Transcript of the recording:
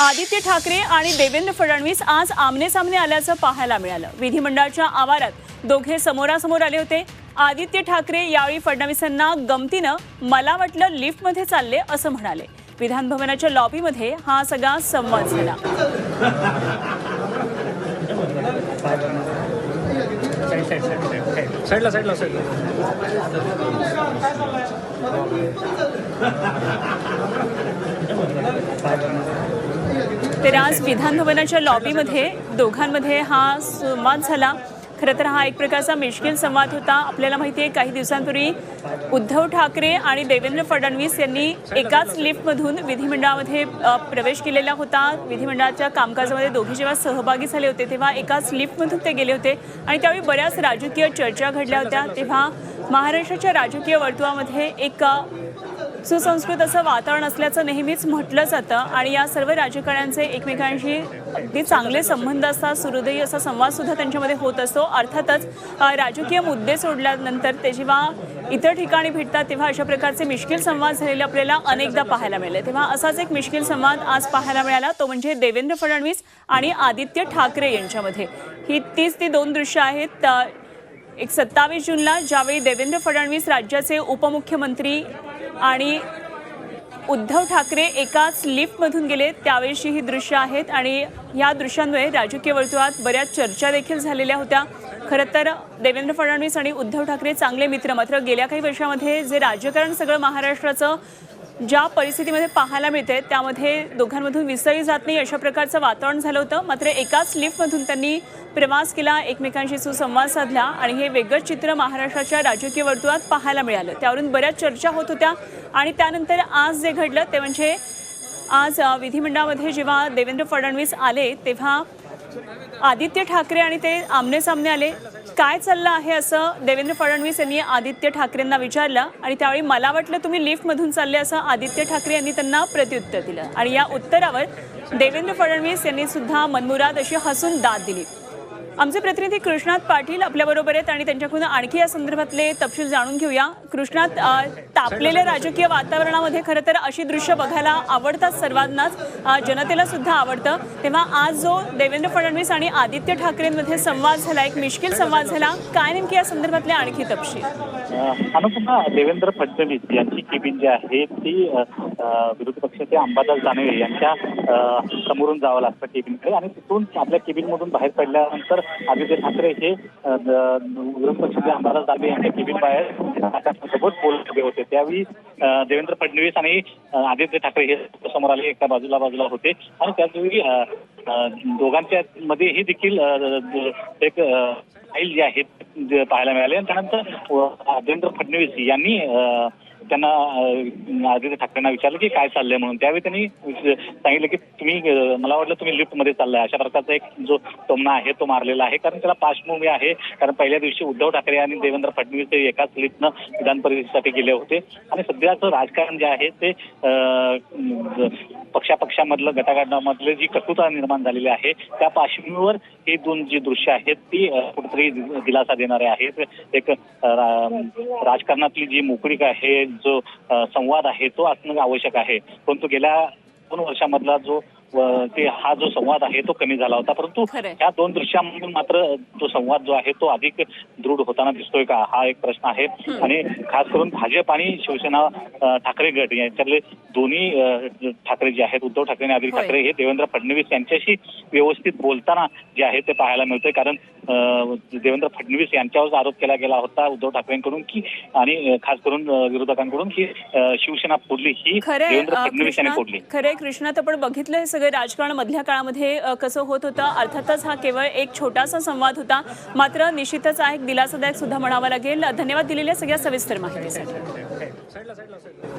आदित्य ठाकरे आणि देवेंद्र फडणवीस आज आमने सामने आल्याचं पाहायला मिळालं. विधिमंडळाच्या आवारात दोघे समोरासमोर आले होते. आदित्य ठाकरे यावेळी फडणवीसांना गमतीनं मला वाटलं लिफ्टमध्ये चालले असं म्हणाले. विधान भवनाच्या लॉबीमध्ये हा सगळा संवाद झाला. साईडला साईडला साईडला. तर आज विधानभवनाच्या लॉबीमध्ये दोघांमध्ये हा संवाद झाला. खरं तर हा एक प्रकारचा मिश्किल संवाद होता. आपल्याला माहिती आहे काही दिवसांपूर्वी उद्धव ठाकरे आणि देवेंद्र फडणवीस यांनी एकाच लिफ्टमधून विधिमंडळामध्ये प्रवेश केलेला होता. विधिमंडळाच्या कामकाजामध्ये दोघे जेव्हा सहभागी झाले होते तेव्हा एकाच लिफ्टमधून ते गेले होते आणि त्यावेळी बऱ्याच राजकीय चर्चा घडल्या होत्या. तेव्हा महाराष्ट्राच्या राजकीय वर्तुळामध्ये एक सुसंस्कृत असं वातावरण असल्याचं नेहमीच म्हटलं जातं आणि या सर्व राजकारण्यांचे एकमेकांशी अगदी चांगले संबंध असतात सुहृदयी असा संवाद सुद्धा त्यांच्यामध्ये होत असतो. अर्थातच राजकीय मुद्दे सोडल्यानंतर ते जेव्हा इतर ठिकाणी भेटतात तेव्हा अशा प्रकारचे मिश्किल संवाद झालेले आपल्याला अनेकदा पाहायला मिळाले. तेव्हा असाच एक मिश्किल संवाद आज पाहायला मिळाला तो म्हणजे देवेंद्र फडणवीस आणि आदित्य ठाकरे यांच्यामध्ये. ही तीच ती दोन दृश्य आहेत. एक सत्तावीस जूनला ज्यावेळी देवेंद्र फडणवीस राज्याचे उपमुख्यमंत्री आणि उद्धव ठाकरे एकाच लिफ्टमधून गेले त्यावेळीची ही दृश्य आहेत. आणि या दृश्यांमुळे राजकीय वर्तुळात बऱ्याच चर्चा देखील झालेल्या होत्या. खरं तर देवेंद्र फडणवीस आणि उद्धव ठाकरे चांगले मित्र मात्र गेल्या काही वर्षामध्ये जे राजकारण सगळं महाराष्ट्राचं ज्या परिस्थितीमध्ये पाहायला मिळते त्यामध्ये दोघांमधून विसळी जात नाही अशा प्रकारचं वातावरण झालं होतं. मात्र एकाच लिफ्टमधून त्यांनी प्रवास केला एकमेकांशी सुसंवाद साधला आणि हे वेगळंच चित्र महाराष्ट्राच्या राजकीय वर्तुळात पाहायला मिळालं. त्यावरून बऱ्याच चर्चा होत होत्या आणि त्यानंतर आज जे घडलं ते म्हणजे आज विधिमंडळामध्ये जेव्हा देवेंद्र फडणवीस आले तेव्हा आदित्य ठाकरे आणि ते आमने सामने आले. काय चाललं आहे असं देवेंद्र फडणवीस यांनी आदित्य ठाकरेंना विचारलं आणि त्यावेळी मला वाटलं तुम्ही लिफ्टमधून चालले असं आदित्य ठाकरे यांनी त्यांना प्रत्युत्तर दिलं. आणि या उत्तरावर देवेंद्र फडणवीस यांनी सुद्धा मनमुराद अशी हसून दाद दिली. आमचे प्रतिनिधी कृष्णात पाटील आपल्याबरोबर आहेत आणि त्यांच्याकडून आणखी या संदर्भातले तपशील जाणून घेऊया. कृष्णात तापलेल्या राजकीय वातावरणामध्ये खरं तर अशी दृश्य बघायला आवडतात सर्वांनाच. जनतेला सुद्धा आवडतं. तेव्हा आज जो देवेंद्र फडणवीस आणि आदित्य ठाकरेंमध्ये संवाद झाला एक मिश्किल संवाद झाला काय नेमकी या संदर्भातले आणखी तपशील? अनुपमा देवेंद्र फडणवीस यांची केबिन जी आहे ती विरोधी पक्षाचे अंबादास दानवे यांच्या समोरून जावं लागतं केबिनकडे आणि तिथून आपल्या केबिनमधून बाहेर पडल्यानंतर आदित्य ठाकरे हे विरोधपक्षाचे आमदार दाबे यांच्या केबिन बाहेर सोबत बोलत उभे होते. त्यावेळी देवेंद्र फडणवीस आणि आदित्य ठाकरे हे समोर आले एका बाजूला बाजूला होते. आणि त्याचवेळी दोघांच्या मध्ये दोघांच्या देखील एक फाईल जी आहेत पाहायला मिळाले. आणि त्यानंतर देवेंद्र फडणवीस यांनी त्यांना आदित्य ठाकरेंना विचारलं की काय चाललंय म्हणून. त्यावेळी त्यांनी सांगितलं की तुम्ही मला वाटलं तुम्ही लिफ्टमध्ये चाललाय. अशा प्रकारचा एक जो टोमणा आहे तो मारलेला आहे. कारण त्याला पार्श्वभूमी आहे. कारण पहिल्या दिवशी उद्धव ठाकरे आणि देवेंद्र फडणवीस हे एकाच लिफ्टनं विधान परिषदेसाठी गेले होते. आणि सध्याचं राजकारण जे आहे ते पक्षापक्षामधलं गटागटामधले जी कटुता निर्माण झालेली आहे त्या पार्श्वभूमीवर हे दोन जी दृश्य आहेत ती कुठेतरी दिलासा देणारे आहेत. एक राजकारणातली जी मोकळीक आहे जो संवाद आहे तो असणं आवश्यक आहे. परंतु गेल्या दोन वर्षामधला जो ते हा जो संवाद आहे तो कमी झाला होता. परंतु. ह्या दोन दृश्यामधून मात्र तो संवाद जो आहे तो अधिक दृढ होताना दिसतोय का? हा एक प्रश्न आहे. आणि खास करून भाजप आणि शिवसेना ठाकरे गट यांच्यातले दोन्ही ठाकरे जे आहेत उद्धव ठाकरे आणि आदित्य. ठाकरे हे देवेंद्र फडणवीस यांच्याशी व्यवस्थित बोलताना जे आहे ते पाहायला मिळतंय. कारण देवेंद्र फडणवीस यांच्यावर आरोप केला गेला होता उद्धव ठाकरेंकडून की आणि खास करून विरोधकांकडून की शिवसेना फोडली ही देवेंद्र फडणवीस यांनी कृष्णा फोडली. खरंय कृष्णात आपण बघितलं हे सगळं राजकारण मधल्या काळामध्ये कसं होत होतं. अर्थातच हा केवळ एक छोटासा संवाद होता. मात्र निश्चितच हा एक दिलासादायक सुद्धा म्हणावा लागेल. धन्यवाद दिलेल्या सगळ्या सविस्तर माहितीसाठी. साईडला साईडला साईडला.